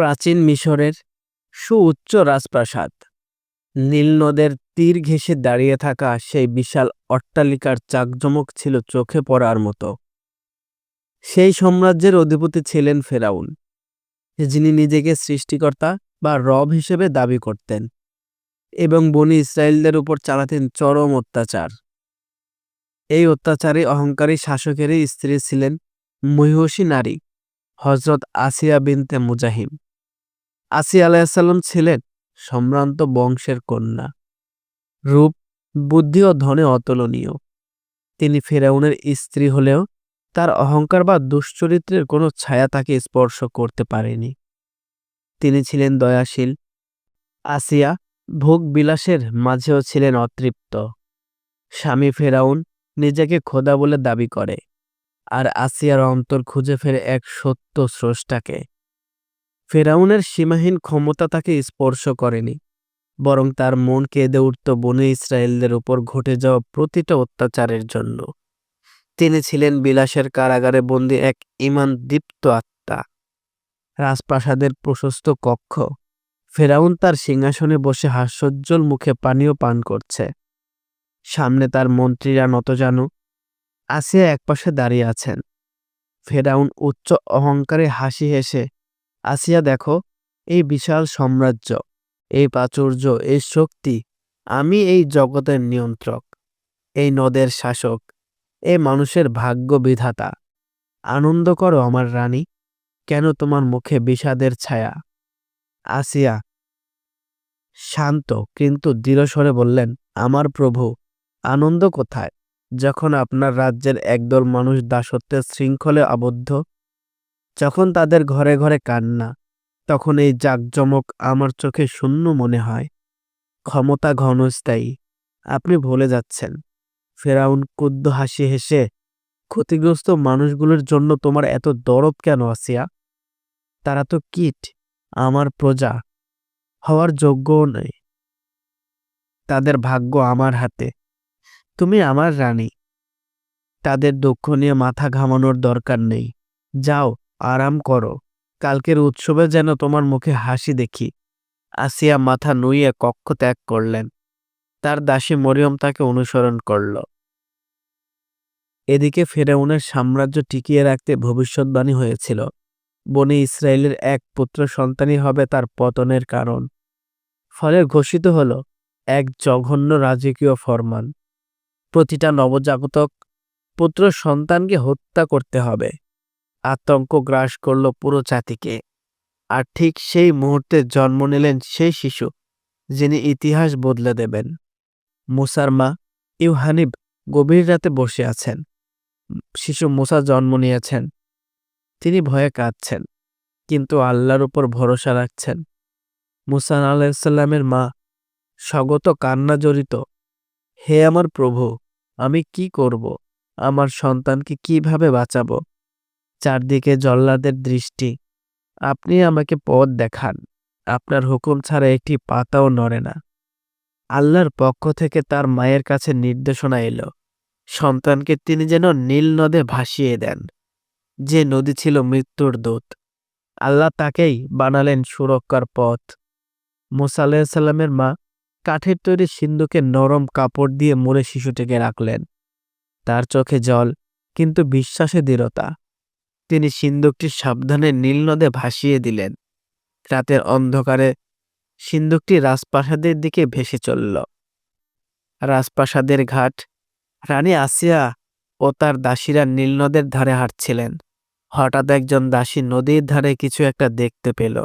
প্রাচীন মিশরের সুউচ্চ রাজপ্রাসাদ। নীলনদের তীর ঘেঁষে দাঁড়িয়ে থাকা সেই বিশাল অট্টালিকার চাকজমক ছিল চোখে পড়ার মতো। সেই সাম্রাজ্যের অধিপতি ছিলেন ফেরাউন, যিনি নিজেকে সৃষ্টিকর্তা বা রব হিসেবে দাবি করতেন এবং বনি ইসরায়েলদের উপর চালাতেন চরম অত্যাচার। এই অত্যাচারী অহংকারী শাসকেরই স্ত্রী ছিলেন মহিষী নারী হজরত আসিয়া বিনতে মুজাহিম। আসিয়া আলাইসাল্লাম ছিলেন সম্ভ্রান্ত বংশের কন্যা। রূপ, বুদ্ধি ও ধনে অতুলনীয়। তিনি ফেরাউনের স্ত্রী হলেও তার অহংকার বা দুশ্চরিত্রের কোনো ছায়া তাকে স্পর্শ করতে পারেনি। তিনি ছিলেন দয়াশীল। আসিয়া ভোগ বিলাসের মাঝেও ছিলেন অতৃপ্ত। স্বামী ফেরাউন নিজেকে খোদা বলে দাবি করে, আর আসিয়ার অন্তর খুঁজে ফেরে এক সত্য স্রষ্টাকে। ফেরাউনের সীমাহীন ক্ষমতা তাকে স্পর্শ করেনি, বরং তার মন কেঁদে উঠত বনে ইসরায়েলদের উপর ঘটে যাওয়া প্রতিটা অত্যাচারের জন্য। তিনি ছিলেন বিলাসের কারাগারে বন্দী এক ইমান দীপ্ত আত্মা। রাজপ্রাসাদের প্রশস্ত কক্ষ। ফেরাউন তার সিংহাসনে বসে হাস্যোজ্জ্বল মুখে পানীয় পান করছে। সামনে তার মন্ত্রীরা নত নতজানু আসিয়া একপাশে দাঁড়িয়ে আছেন। ফেরাউন উচ্চ অহংকারে হাসি হেসে আসিয়া দেখো, এই বিশাল সাম্রাজ্য, এই প্রাচুর্য, এই শক্তি, আমি এই জগতের নিয়ন্ত্রক, এই নদের শাসক এ মানুষের ভাগ্য বিধাতা আনন্দ করো আমার রানী, কেন তোমার মুখে বিষাদের ছায়া? আসিয়া শান্ত কিন্তু দৃঢ়স্বরে বললেন, আমার প্রভু, আনন্দ কোথায়? যখন আপনার রাজ্যের একদল মানুষ দাসত্বের শৃঙ্খলে আবদ্ধ যখন তাদের ঘরে ঘরে কান্না, তখন এই জাকজমক আমার চোখে শূন্য মনে হয়। ক্ষমতা ঘনস্থায়ী, আপনি ভুলে যাচ্ছেন। ফেরাউন কুদ্দ হাসি হেসে, ক্ষতিগ্রস্ত মানুষগুলোর জন্য তোমার এত দরদ কেন, আসিয়া? তারা তো কীট, আমার প্রজা, হওয়ার যোগ্যও নেই তাদের ভাগ্য আমার হাতে, তুমি আমার রানী। তাদের দুঃখ নিয়ে মাথা ঘামানোর দরকার নেই। যাও আরাম করো। কালকের উৎসবে যেন তোমার মুখে হাসি দেখি। আসিয়া মাথা নুইয়ে কক্ষ ত্যাগ করলেন। তার দাসী মরিয়ম তাকে অনুসরণ করল। এদিকে ফেরাউনের সাম্রাজ্য টিকিয়ে রাখতে ভবিষ্যৎবাণী হয়েছিল। বনে ইসরায়েলের এক পুত্র সন্তানই হবে তার পতনের কারণ। ফলে ঘোষিত হল, এক জঘন্য রাজকীয় ফরমান। প্রতিটা নবজাগতক পুত্র সন্তানকে হত্যা করতে হবে। আতঙ্ক গ্রাস করল পুরো জাতিকে। আর ঠিক সেই মুহূর্তে জন্ম নিলেন সেই শিশু, যিনি ইতিহাস বদলে দেবেন। মুসার মা ইউহানিব গভীর রাতে বসে আছেন। শিশু মুসা জন্ম নিয়েছেন। তিনি ভয়ে কাঁদছেন, কিন্তু আল্লাহর উপর ভরসা রাখছেন। মুসা আলাইসাল্লামের মা, স্বগত কান্না জড়িত, হে আমার প্রভু, আমি কি করব? আমার সন্তানকে কীভাবে বাঁচাবো? চারদিকে জল্লাদের দৃষ্টি। আপনি আমাকে পথ দেখান। আপনার হুকুম ছাড়া একটি পাতাও নড়ে না। আল্লাহর পক্ষ থেকে তার মায়ের কাছে নির্দেশনা এলো। সন্তানকে তিনি যেন নীল নদে ভাসিয়ে দেন। যে নদী ছিল মৃত্যুর দূত। আল্লাহ তাকেই বানালেন সুরক্ষার পথ। মোসা আলাহিসাল্লামের মা কাঠের তৈরি সিন্ধুকে নরম কাপড় দিয়ে মুড়ে শিশুটিকে রাখলেন। তার চোখে জল, কিন্তু বিশ্বাসে দৃঢ়তা। তিনি সিন্দুকটি সাবধানে নীল নদে ভাসিয়ে দিলেন। রাতের অন্ধকারে সিন্দুকটি রাজপ্রাসাদের দিকে ভেসে চলল। রাজপ্রাসাদের ঘাট, রানী আসিয়া ও তার দাসীরা নীল নদের ধারে হাঁটছিলেন। হঠাৎ একজন দাসী নদীর ধারে কিছু একটা দেখতে পেল।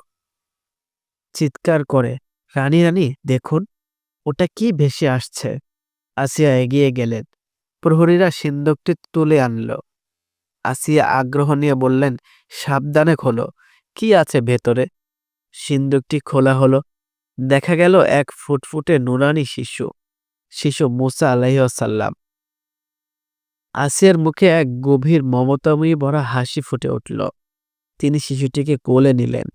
চিৎকার করে, রানী রানী, দেখুন, ওটা কি ভেসে আসছে? আসিয়া এগিয়ে গেলেন। প্রহরীরা সিন্দুকটি তুলে আনল। আসিয়া আগ্রহ নিয়ে বললেন, সাবধানে খোলো। কি আছে ভেতরে? সিন্দুকটি খোলা হলো। দেখা গেল এক ফুটফুটে নুরানি শিশু শিশু মুসা আলাইসাল্লাম আসিয়ার মুখে এক গভীর মমতাময়ী ভরা হাসি ফুটে উঠল। তিনি শিশুটিকে কোলে নিলেন।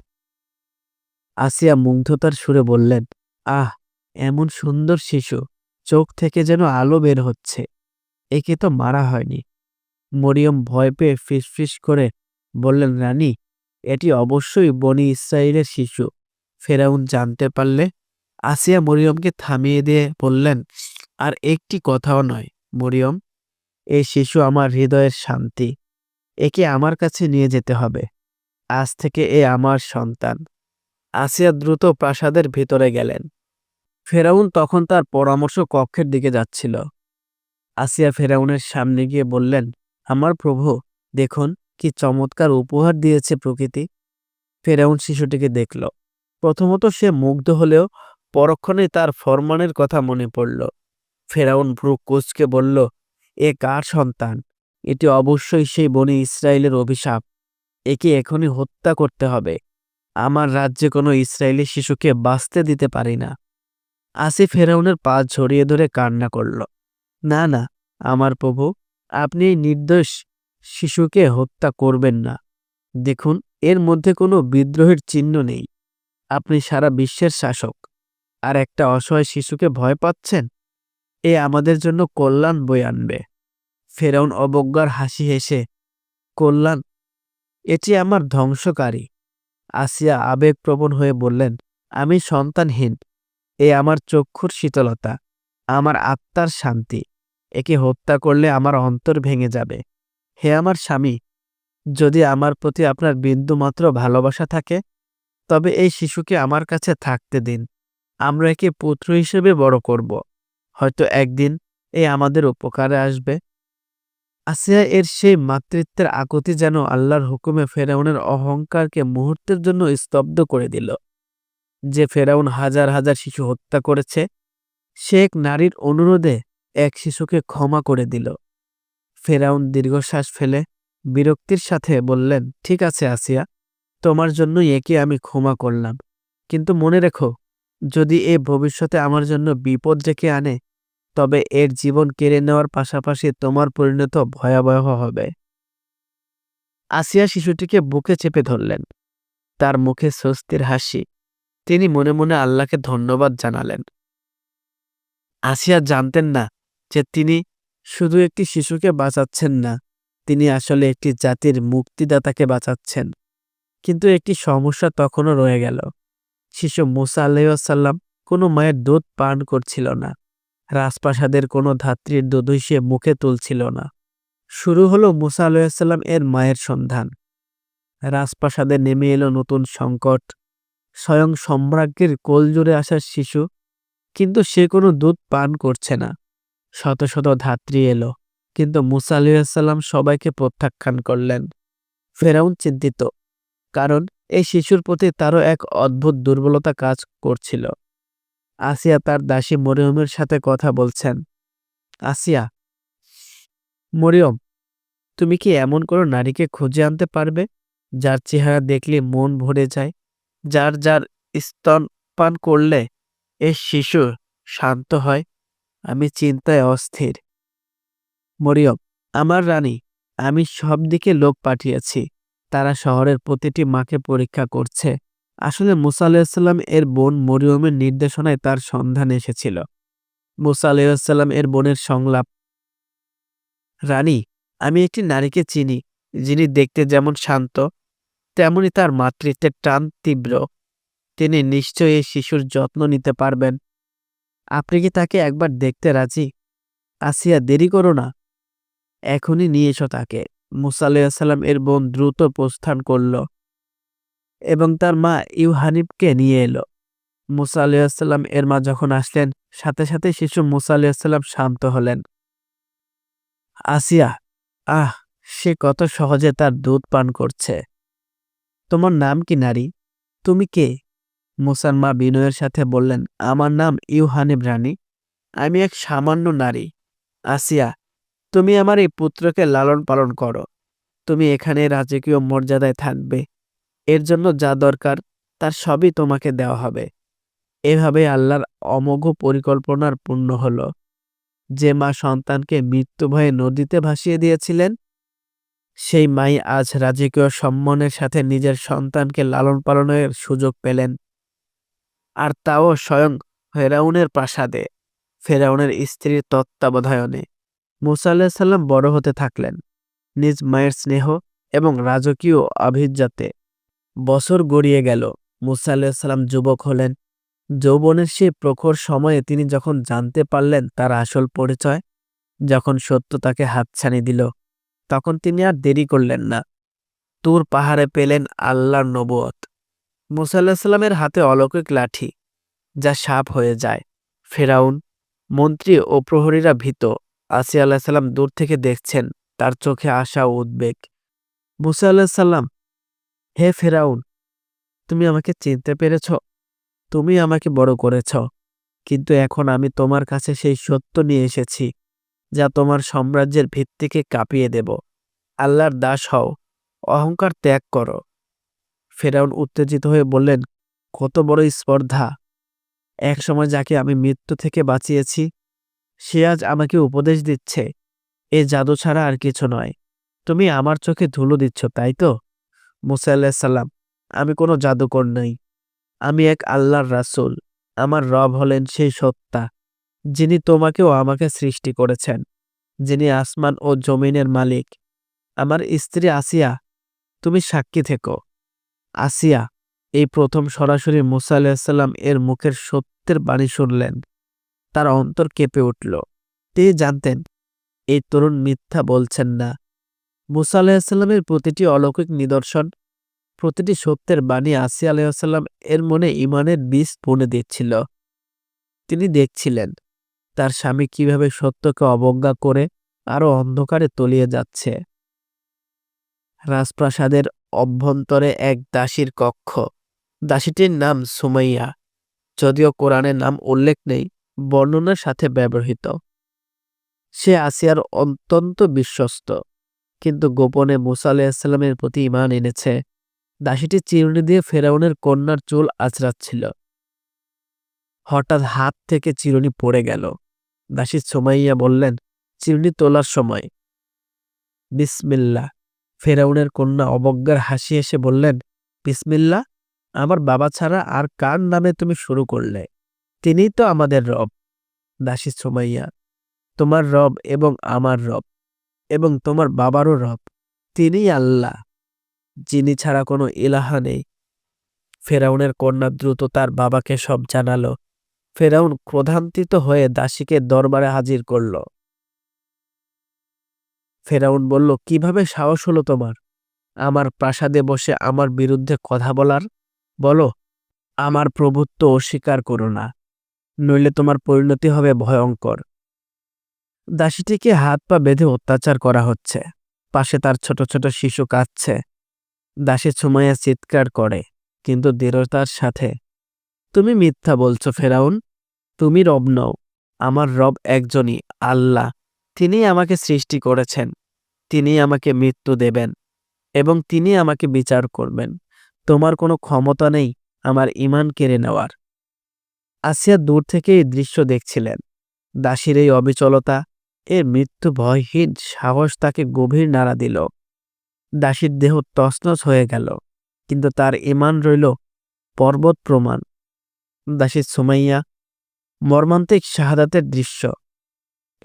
আসিয়া মুগ্ধতার সুরে বললেন, আহ, এমন সুন্দর শিশু, চোখ থেকে যেন আলো বের হচ্ছে। একে তো মারা হয়নি। মরিয়ম ভয় পেয়ে ফিসফিস করে বললেন, রানী, এটি অবশ্যই বনি ইসরায়েলের শিশু। ফেরাউন জানতে পারলে? আসিয়া মরিয়মকে থামিয়ে দিয়ে বললেন, আর একটি কথাও নয়, মরিয়ম এই শিশু আমার হৃদয়ের শান্তি। একে আমার কাছে নিয়ে যেতে হবে। আজ থেকে এ আমার সন্তান। আসিয়া দ্রুত প্রাসাদের ভিতরে গেলেন। ফেরাউন তখন তার পরামর্শ কক্ষের দিকে যাচ্ছিল। আসিয়া ফেরাউনের সামনে গিয়ে বললেন আমার প্রভু, দেখুন কি চমৎকার উপহার দিয়েছে প্রকৃতি। ফেরাউন শিশুটিকে দেখল। প্রথমত সে মুগ্ধ হলেও পরক্ষণে তার ফরমানের কথা মনে পড়ল। ফেরাউন ভ্রু কুচকে বলল, এ কার সন্তান? এটি অবশ্যই সেই বনি ইসরায়েলের অভিশাপ। একে এখনই হত্যা করতে হবে। আমার রাজ্যে কোনো ইসরায়েলি শিশুকে বাঁচতে দিতে পারি না। আসি ফেরাউনের পা ছড়িয়ে ধরে কান্না করল, না না, আমার প্রভু আপনি নির্দোষ শিশুকে হত্যা করবেন না। দেখুন, এর মধ্যে কোনো বিদ্রোহের চিহ্ন নেই। আপনি সারা বিশ্বের শাসক। আর একটা অসহায় শিশুকে ভয় পাচ্ছেন? এ আমাদের জন্য কল্যাণ বই আনবে। ফেরাউন অবজ্ঞার হাসি হেসে, কল্যাণ এটি আমার ধ্বংসকারী। আসিয়া আবেগপ্রবণ হয়ে বললেন, আমি সন্তানহীন। এ আমার চক্ষুর শীতলতা। আমার আত্মার শান্তি। একে হত্যা করলে আমার অন্তর ভেঙে যাবে। হে আমার স্বামী, যদি আমার প্রতি আপনার বিন্দুমাত্র ভালোবাসা থাকে, তবে এই শিশুকে আমার কাছে থাকতে দিন। আমরা একে পুত্র হিসেবে বড় করব। হয়তো একদিন এ আমাদের উপকারে আসবে। আসিয়া এর সেই মাতৃত্বের আকুতি যেন আল্লাহর হুকুমে ফেরাউনের অহংকারকে মুহূর্তের জন্য স্তব্ধ করে দিল। যে ফেরাউন হাজার হাজার শিশু হত্যা করেছে, সে এক নারীর অনুরোধে এক শিশুকে ক্ষমা করে দিল। ফেরাউন দীর্ঘশ্বাস ফেলে বিরক্তির সাথে বললেন, ঠিক আছে আসিয়া, তোমার জন্য একে আমি ক্ষমা করলাম। কিন্তু মনে রেখো, যদি এ ভবিষ্যতে আমার জন্য বিপদ ডেকে আনে, তবে এর জীবন কেড়ে নেওয়ার পাশাপাশি তোমার পরিণত ভয়াবহ হবে। আসিয়া শিশুটিকে বুকে চেপে ধরলেন। তার মুখে স্বস্তির হাসি। তিনি মনে মনে আল্লাহকে ধন্যবাদ জানালেন। আসিয়া জানতেন না যে তিনি শুধু একটি শিশুকে বাঁচাচ্ছেন না, তিনি আসলে একটি জাতির মুক্তিদাতাকে বাঁচাচ্ছেন। কিন্তু একটি সমস্যা তখনও রয়ে গেল। শিশু মুসা আল্লাহাল্লাম কোনো মায়ের দুধ পান করছিল না। রাজপ্রাসাদের কোনো ধাত্রীর দুধই সে মুখে তুলছিল না। শুরু হলো মুসা আলাইসাল্লাম এর মায়ের সন্ধান। রাজপ্রাসাদে নেমে এলো নতুন সংকট। স্বয়ং সম্রাজ্ঞের কোল জুড়ে আসার শিশু, কিন্তু সে কোনো দুধ পান করছে না। শত শত ধাত্রী এলো, কিন্তু মুসা সবাইকে প্রত্যাখ্যান করলেন। ফেরাউন চিন্তিত, কারণ এই শিশুর প্রতি তারও এক অদ্ভুত দুর্বলতা কাজ করছিল। আসিয়া তার দাসী মরিয়মের সাথে কথা বলছেন, আসিয়া, মরিয়ম, তুমি কি এমন কোনো নারীকে খুঁজে আনতে পারবে, যার চেহারা দেখলে মন ভরে যায়, যার যার স্তন পান করলে এ শিশু শান্ত হয় আমি চিন্তায় অস্থির। মরিয়ম, আমার রানী, আমি সব দিকে লোক পাঠিয়েছি। তারা শহরের প্রতিটি মাকে পরীক্ষা করছে। আসলে মুসা আলাইসাল্লাম এর বোন মরিয়মের নির্দেশনায় তার সন্ধান এসেছিল। মুসা আলাইসাল্লাম এর বোনের সংলাপ। রানী, আমি একটি নারীকে চিনি, যিনি দেখতে যেমন শান্ত, তেমনি তার মাতৃত্বের টান তীব্র। তিনি নিশ্চয়ই এই শিশুর যত্ন নিতে পারবেন। আপনি কি তাকে একবার দেখতে রাজি? আসিয়া দেরি করো না। এখনই নিয়ে এসো তাকে। মুসা আলাইসাল্লাম এর বোন দ্রুত প্রস্থান করল এবং তার মা ইউহানিবকে নিয়ে এলো। মুসা আলাইসাল্লাম এর মা যখন আসলেন, সাথে সাথে শিশু মুসা শান্ত হলেন। আসিয়া, আহ, সে কত সহজে তার দুধ পান করছে। তোমার নাম কি নারী? তুমি কে? মুসার মা বিনয়ের সাথে বললেন, আমার নাম ইউহানিব রানী আমি এক সামান্য নারী। আসিয়া, তুমি আমার এই পুত্রকে লালন পালন করো। তুমি এখানে রাজকীয় মর্যাদায় থাকবে। এর জন্য যা দরকার, তার সবই তোমাকে দেওয়া হবে। এভাবে আল্লাহর অমোঘ পরিকল্পনার পূর্ণ হল। যে মা সন্তানকে মৃত্যু ভয়ে নদীতে ভাসিয়ে দিয়েছিলেন, সেই মাই আজ রাজকীয় সম্মানের সাথে নিজের সন্তানকে লালন পালনের সুযোগ পেলেন। আর তাও স্বয়ং ফেরাউনের প্রাসাদে, ফেরাউনের স্ত্রীর তত্ত্বাবধায়নে মুসা আল্লাহ বড় হতে থাকলেন, নিজ মায়ের স্নেহ এবং রাজকীয় আভিজাতে বছর গড়িয়ে গেল, মুসা আলাইসাল্লাম যুবক হলেন। যৌবনের সেই প্রখর সময়ে তিনি যখন জানতে পারলেন তার আসল পরিচয়, যখন সত্য তাকে হাতছানি দিল, তখন তিনি আর দেরি করলেন না। তুর পাহাড়ে পেলেন আল্লাহর নবুয়ত। মুসা আল্লাহিসাল্লামের হাতে অলৌকিক লাঠি, যা সাপ হয়ে যায়। ফেরাউন, মন্ত্রী ও প্রহরীরা ভীত। আসিয়া আল্লাহিসাল্লাম দূর থেকে দেখছেন, তার চোখে আশা ও উদ্বেগ। মুসা আল্লাহিসাল্লাম হে ফেরাউন, তুমি আমাকে চিনতে পেরেছ? তুমি আমাকে বড় করেছ। কিন্তু এখন আমি তোমার কাছে সেই সত্য নিয়ে এসেছি, যা তোমার সাম্রাজ্যের ভিত্তিকে কাঁপিয়ে দেব। আল্লাহর দাস হও, অহংকার ত্যাগ করো। ফেরাউন উত্তেজিত হয়ে বললেন, কত বড় স্পর্ধা। এক সময় যাকে আমি মৃত্যু থেকে বাঁচিয়েছি, সে আজ আমাকে উপদেশ দিচ্ছে। এ জাদু ছাড়া আর কিছু নয়। তুমি আমার চোখে ধুলো দিচ্ছ, তাই তো? মুসা সাল্লাম আমি কোনো জাদুকর নই। আমি এক আল্লাহর রাসূল। আমার রব হলেন সেই সত্তা, যিনি তোমাকেও আমাকে সৃষ্টি করেছেন, যিনি আসমান ও জমিনের মালিক। আমার স্ত্রী আসিয়া, তুমি সাক্ষী থেকো। আসিয়া এই প্রথম সরাসরি মুসা আলাহিসাল্লাম এর মুখের সত্যের বাণী শুনলেন। তার অন্তর কেঁপে উঠল। তিনি জানতেন, এই তরুণ মিথ্যা বলছেন না। মুসা আলাহিসাল্লামের প্রতিটি অলৌকিক নিদর্শন, প্রতিটি সত্যের বাণী আসিয়া আলাইসাল্লাম এর মনে ইমানের বীজ পুনে দিচ্ছিল। তিনি দেখছিলেন, তার স্বামী কীভাবে সত্যকে অবজ্ঞা করে আরও অন্ধকারে তলিয়ে যাচ্ছে। রাজপ্রাসাদের অভ্যন্তরে এক দাসীর কক্ষ। দাসীটির নাম সুমাইয়া, যদিও কোরআনের নাম উল্লেখ নেই, বর্ণনার সাথে ব্যবহৃত। সে আসিয়ার অত্যন্ত বিশ্বস্ত, কিন্তু গোপনে মুসা আলাহিসাল্লামের প্রতি ইমান এনেছে। দাসীটি চিরুনি দিয়ে ফেরাউনের কন্যার চুল আঁচড়াচ্ছিল। হঠাৎ হাত থেকে চিরুনি পড়ে গেল। দাসী সোমাইয়া বললেন, চিরুনি তোলার সময়। বিসমিল্লা ফেরাউনের কন্যা অবজ্ঞার হাসি এসে বললেন, বিসমিল্লা, আমার বাবা ছাড়া আর কার নামে তুমি শুরু করলে? তিনিই তো আমাদের রব। দাসী সোমাইয়া, তোমার রব এবং আমার রব এবং তোমার বাবারও রব, তিনিই আল্লাহ, যিনি ছাড়া কোনো ইলাহা নেই। ফেরাউনের কন্যা দ্রুত তার বাবাকে সব জানালো। ফেরাউন ক্রোধান্তিত হয়ে দাসীকে দরবারে হাজির করল। ফেরাউন বলল, কীভাবে সাহস হলো তোমার? আমার প্রাসাদে বসে আমার বিরুদ্ধে কথা বলার? বলো, আমার প্রভুত্ব অস্বীকার করো না, নইলে তোমার পরিণতি হবে ভয়ঙ্কর। দাসীটিকে হাত পা বেঁধে অত্যাচার করা হচ্ছে, পাশে তার ছোট ছোট শিশু কাঁদছে। দাসী ছুমাইয়া চিৎকার করে, কিন্তু দৃঢ়তার সাথে, তুমি মিথ্যা বলছো ফেরাউন, তুমি রব নও, আমার রব একজনই, আল্লাহ তিনি আমাকে সৃষ্টি করেছেন। তিনি আমাকে মৃত্যু দেবেন এবং তিনি আমাকে বিচার করবেন। তোমার কোনো ক্ষমতা নেই আমার ইমান কেড়ে নেওয়ার। আসিয়া দূর থেকে এই দৃশ্য দেখছিলেন। দাসীর এই অবিচলতা, এর মৃত্যু ভয়হীন সাহস তাকে গভীর নাড়া দিল। দাসীর দেহ তছনছ হয়ে গেল, কিন্তু তার ইমান রইল পর্বত প্রমাণ। দাসী সুমাইয়া, মর্মান্তিক শাহাদাতের দৃশ্য।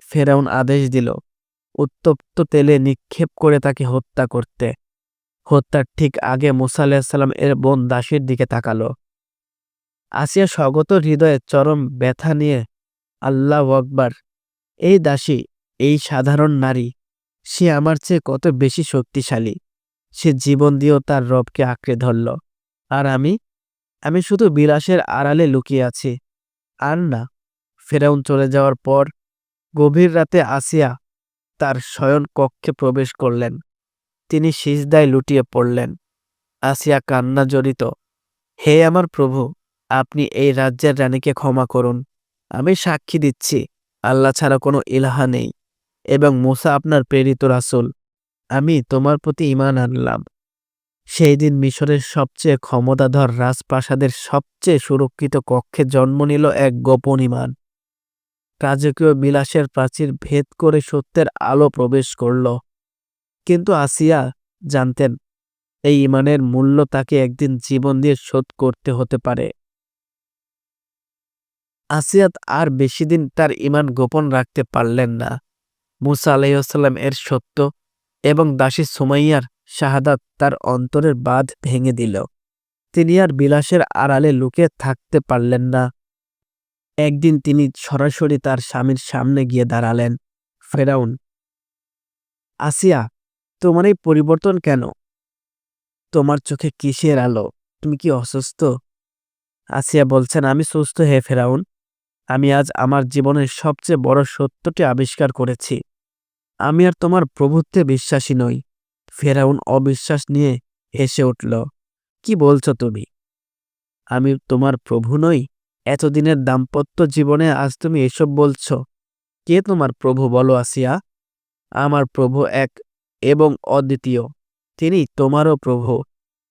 ফেরাউন আদেশ দিল উত্তপ্ত তেলে নিক্ষেপ করে তাকে হত্যা করতে। হত্যার ঠিক আগে মুসা আলাহিসাল্লাম এর বোন দাসীর দিকে তাকালো। আসিয়া স্বগত হৃদয়ে চরম ব্যথা নিয়ে আল্লাহ আকবার, এই দাসী, এই সাধারণ নারী, সে আমার চেয়ে কত বেশি শক্তিশালী। সে জীবন দিয়েও তার রবকে আঁকড়ে ধরল। আর আমি আমি শুধু বিলাসের আড়ালে লুকিয়ে আছি। আর না, ফেরাউন চলে যাওয়ার পর গভীর রাতে আসিয়া তার শয়ন কক্ষে প্রবেশ করলেন। তিনি সিজদায় লুটিয়ে পড়লেন। আসিয়া কান্না জড়িত, হে আমার প্রভু, আপনি এই রাজ্যের রানীকে ক্ষমা করুন। আমি সাক্ষী দিচ্ছি, আল্লাহ ছাড়া কোনো ইলাহা নেই। এবং মুসা আপনার প্রেরিত রাসুল। আমি তোমার প্রতি ইমান আনলাম। সেই দিন মিশরের সবচেয়ে ক্ষমতাধর রাজপ্রাসাদের সবচেয়ে সুরক্ষিত কক্ষে জন্ম নিল এক গোপন ইমান রাজকীয় বিলাসের প্রাচীর ভেদ করে সত্যের আলো প্রবেশ করল। কিন্তু আসিয়া জানতেন, এই ইমানের মূল্য তাকে একদিন জীবন দিয়ে শোধ করতে হতে পারে। আসিয়াত আর বেশি দিন তার ইমান গোপন রাখতে পারলেন না। মুসা আলাইসাল্লাম এর সত্য এবং দাসী সুমাইয়ার শাহাদাত তার অন্তরের বাঁধ ভেঙে দিল। তিনি আর বিলাসের আড়ালে লুকিয়ে থাকতে পারলেন না। একদিন তিনি সরাসরি তার স্বামীর সামনে গিয়ে দাঁড়ালেন, ফেরাউন, আসিয়া, তোমার এই পরিবর্তন কেন? তোমার চোখে কিসের আলো? তুমি কি অসুস্থ? আসিয়া বলছেন, আমি সুস্থ হে ফেরাউন, আমি আজ আমার জীবনের সবচেয়ে বড় সত্যটি আবিষ্কার করেছি। আমি আর তোমার প্রভুত্বে বিশ্বাসী নই। ফেরাউন অবিশ্বাস নিয়ে হেসে উঠল, কি বলছ তুমি? আমি তোমার প্রভু নই? এতদিনের দাম্পত্য জীবনে আজ তুমি এসব বলছ। কে তোমার প্রভু বলো আসিয়া? আমার প্রভু এক এবং অদ্বিতীয়। তিনি তোমারও প্রভু।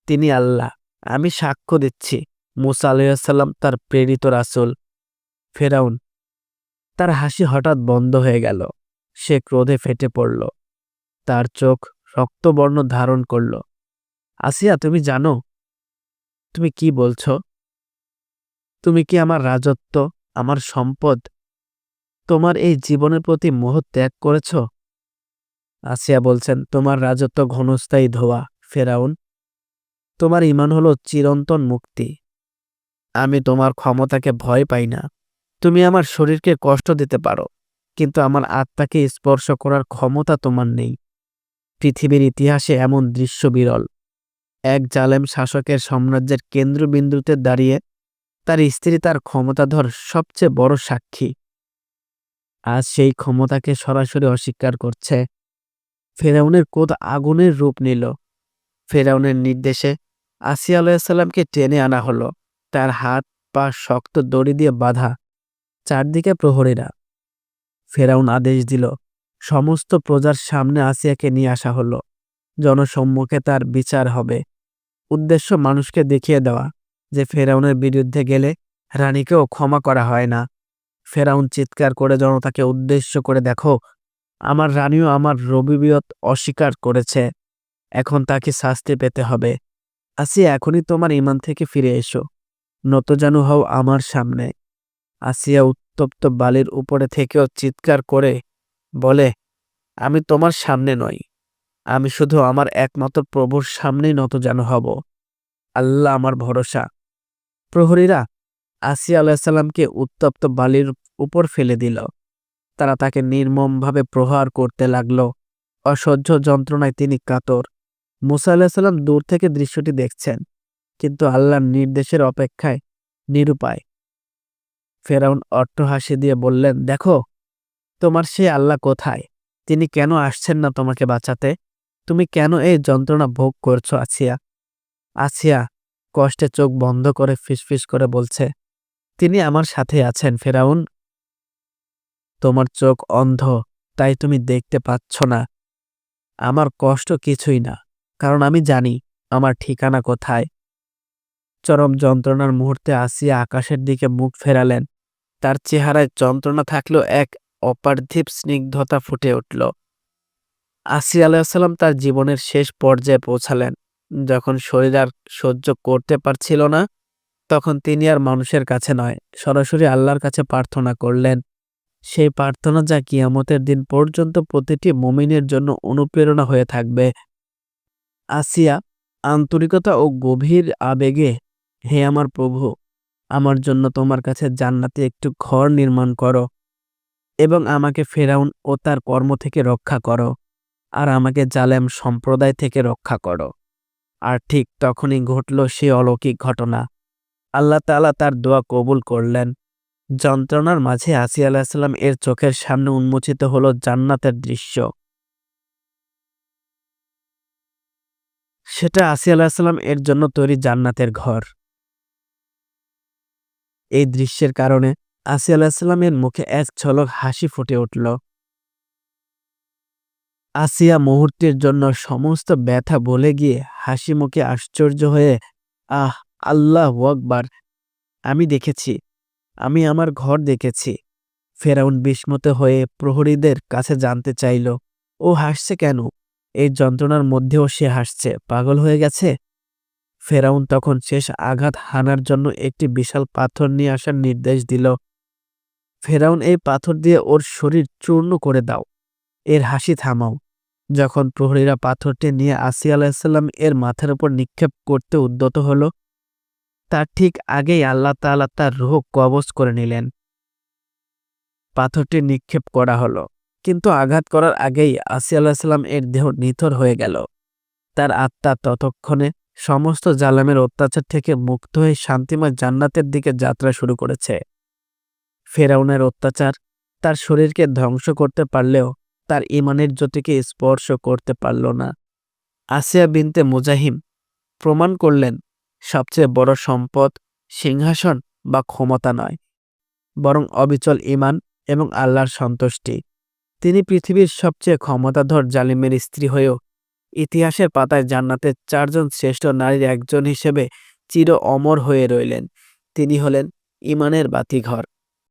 তিনি আল্লাহ। আমি সাক্ষ্য দিচ্ছি। মুসা আলাইসাল্লাম তার প্রেরিত রাসুল। ফেরাউন। তার হাসি হঠাৎ বন্ধ হয়ে গেল। সে ক্রোধে ফেটে পড়ল। তার চোখ রক্তবর্ণ ধারণ করল। আসিয়া তুমি জানো? তুমি কি বলছো? তুমি কি আমার রাজত্ব, আমার সম্পদ, তোমার এই জীবনের প্রতি মোহ ত্যাগ করেছ? আসিয়া বলছেন, তোমার রাজত্ব ঘনস্থায়ী ধোয়া, ফেরাউন। তোমার ইমান হলো চিরন্তন মুক্তি। আমি তোমার ক্ষমতাকে ভয় পাই না। তুমি আমার শরীরকে কষ্ট দিতে পারো, কিন্তু আমার আত্মাকে স্পর্শ করার ক্ষমতা তোমার নেই। পৃথিবীর ইতিহাসে এমন দৃশ্য বিরল। এক জালেম শাসকের সাম্রাজ্যের কেন্দ্রবিন্দুতে দাঁড়িয়ে তার স্ত্রী তার ক্ষমতাধর সবচেয়ে বড় সাক্ষী। আজ সেই ক্ষমতাকে সরাসরি অস্বীকার করছে। ফেরাউনের কোদ আগুনের রূপ নিল। ফেরাউনের নির্দেশে আসিয়া আলাইসাল্লামকে টেনে আনা হলো। তার হাত, পা শক্ত দড়ি দিয়ে বাঁধা। চারদিকে প্রহরীরা। ফেরাউন আদেশ দিল। সমস্ত প্রজার সামনে আসিয়াকে নিয়ে আসা হলো। জনসম্মুখে তার বিচার হবে। উদ্দেশ্য মানুষকে দেখিয়ে দেওয়া। যে ফেরাউনের বিরুদ্ধে গেলে রানীকেও ক্ষমা করা হয় না। ফেরাউন চিৎকার করে জনতাকে উদ্দেশ্য করে, দেখো, আমার রানীও আমার রবিবিয়ত অস্বীকার করেছে। এখন তাকে শাস্তি পেতে হবে। আসিয়া এখনই তোমার ইমান থেকে ফিরে এসো। নতজানু হও আমার সামনে। আসিয়া উত্তপ্ত বালির উপরে থেকেও চিৎকার করে বলে, আমি তোমার সামনে নই। আমি শুধু আমার একমাত্র প্রভুর সামনেই নতজানু হব। আল্লাহ আমার ভরসা। প্রহরীরা আসিয়া আলাহিসাল্লামকে উত্তপ্ত বালির উপর ফেলে দিল। তারা তাকে নির্মমভাবে প্রহার করতে লাগল। অসহ্য যন্ত্রণায় তিনি কাতর। মুসা আলাহিসাল্লাম দূর থেকে দৃশ্যটি দেখছেন, কিন্তু আল্লাহর নির্দেশের অপেক্ষায় নিরুপায়। ফেরাউন অট্টহাসি দিয়ে বললেন, দেখো, তোমার সেই আল্লাহ কোথায়? তিনি কেন আসছেন না তোমাকে বাঁচাতে? তুমি কেন এই যন্ত্রণা ভোগ করছ, আসিয়া? আসিয়া কষ্টে চোখ বন্ধ করে ফিসফিস করে বলছে, তিনি আমার সাথে আছেন, ফেরাউন। তোমার চোখ অন্ধ, তাই তুমি দেখতে পাচ্ছ না। আমার কষ্ট কিছুই না, কারণ আমি জানি আমার ঠিকানা কোথায়। চরম যন্ত্রণার মুহূর্তে আসিয়া আকাশের দিকে মুখ ফেরালেন। তার চেহারায় যন্ত্রণা থাকলেও এক অপার্থিব স্নিগ্ধতা ফুটে উঠল। আসি আলাইসাল্লাম তার জীবনের শেষ পর্যায়ে পৌঁছালেন। যখন শরীর আর সহ্য করতে পারছিল না, তখন তিনি আর মানুষের কাছে নয়, সরাসরি আল্লাহর কাছে প্রার্থনা করলেন। সেই প্রার্থনা যা কিয়ামতের দিন পর্যন্ত প্রতিটি মমিনের জন্য অনুপ্রেরণা হয়ে থাকবে। আসিয়া আন্তরিকতা ও গভীর আবেগে, হে আমার প্রভু, আমার জন্য তোমার কাছে জান্নাতে একটু ঘর নির্মাণ করো এবং আমাকে ফেরাউন ও তার কর্ম থেকে রক্ষা করো, আর আমাকে জালেম সম্প্রদায় থেকে রক্ষা করো। আর ঠিক তখনই ঘটল সে অলৌকিক ঘটনা। আল্লাহ তালা তার দোয়া কবুল করলেন। যন্ত্রণার মাঝে আসি আলাহিসাল্লাম এর চোখের সামনে উন্মোচিত হল জান্নাতের দৃশ্য। সেটা আসি আলাহিসাল্লাম এর জন্য তৈরি জান্নাতের ঘর। এই দৃশ্যের কারণে আসি আলাহিসাল্লামের মুখে এক ঝলক হাসি ফুটে উঠল। আসিয়া মুহূর্তের জন্য সমস্ত ব্যথা বলে গিয়ে হাসি মুখে আশ্চর্য হয়ে, আহ, আল্লাহ আকবার, আমি দেখেছি, আমি আমার ঘর দেখেছি। ফেরাউন বিস্মত হয়ে প্রহরীদের কাছে জানতে চাইল, ও হাসছে কেন? এই যন্ত্রণার মধ্যেও সে হাসছে, পাগল হয়ে গেছে? ফেরাউন তখন শেষ আঘাত হানার জন্য একটি বিশাল পাথর নিয়ে আসার নির্দেশ দিল, ফেরাউন, এই পাথর দিয়ে ওর শরীর চূর্ণ করে দাও, এর হাসি থামাও। যখন প্রহরীরা পাথরটি নিয়ে আসি আলাহিসাল্লাম এর মাথার উপর নিক্ষেপ করতে উদ্যত হল, তার ঠিক আগেই আল্লাহ তাআলা তার রূহ কবজ করে নিলেন। পাথরটি নিক্ষেপ করা হলো, কিন্তু আঘাত করার আগেই আসিয়া আলাহিসাল্লাম এর দেহ নিথর হয়ে গেল। তার আত্মা ততক্ষণে সমস্ত জালামের অত্যাচার থেকে মুক্ত হয়ে শান্তিময় জান্নাতের দিকে যাত্রা শুরু করেছে। ফেরাউনের অত্যাচার তার শরীরকে ধ্বংস করতে পারলেও তার ইমানের জ্যোতিকে স্পর্শ করতে পারল না। আসিয়া বিনতে মুজাহিম প্রমাণ করলেন, সবচেয়ে বড় সম্পদ সিংহাসন বা ক্ষমতা নয়, বরং অবিচল ইমান এবং আল্লাহর সন্তুষ্টি। তিনি পৃথিবীর সবচেয়ে ক্ষমতাধর জালিমের স্ত্রী হয়েও ইতিহাসের পাতায় জান্নাতের চারজন শ্রেষ্ঠ নারীর একজন হিসেবে চির অমর হয়ে রইলেন। তিনি হলেন ইমানের বাতিঘর।